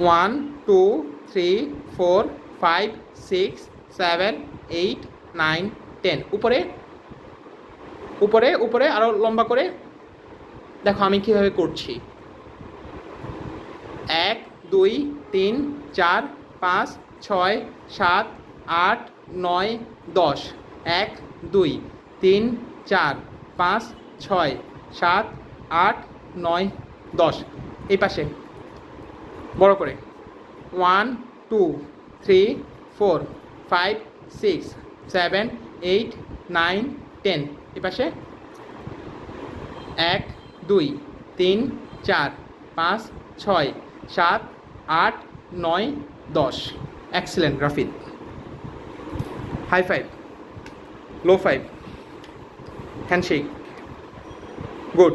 One, two, three, four, five, six, seven, eight, nine, ten. উপরে উপরে উপরে আরও লম্বা করে। দেখো আমি কীভাবে করছি। এক, দুই, তিন, চার, পাঁচ, ছয়, সাত, আট, নয়, দশ। এক, দুই, তিন, চার, পাঁচ, ছয়, সাত, আট, নয়, দশ। এই পাশে। বড় করে। One two three four five six seven eight nine ten এই পাশে এক, দুই, তিন, চার, পাঁচ, ছয়, সাত, আট, নয়, দশ। Excellent Rafid high five low five handshake good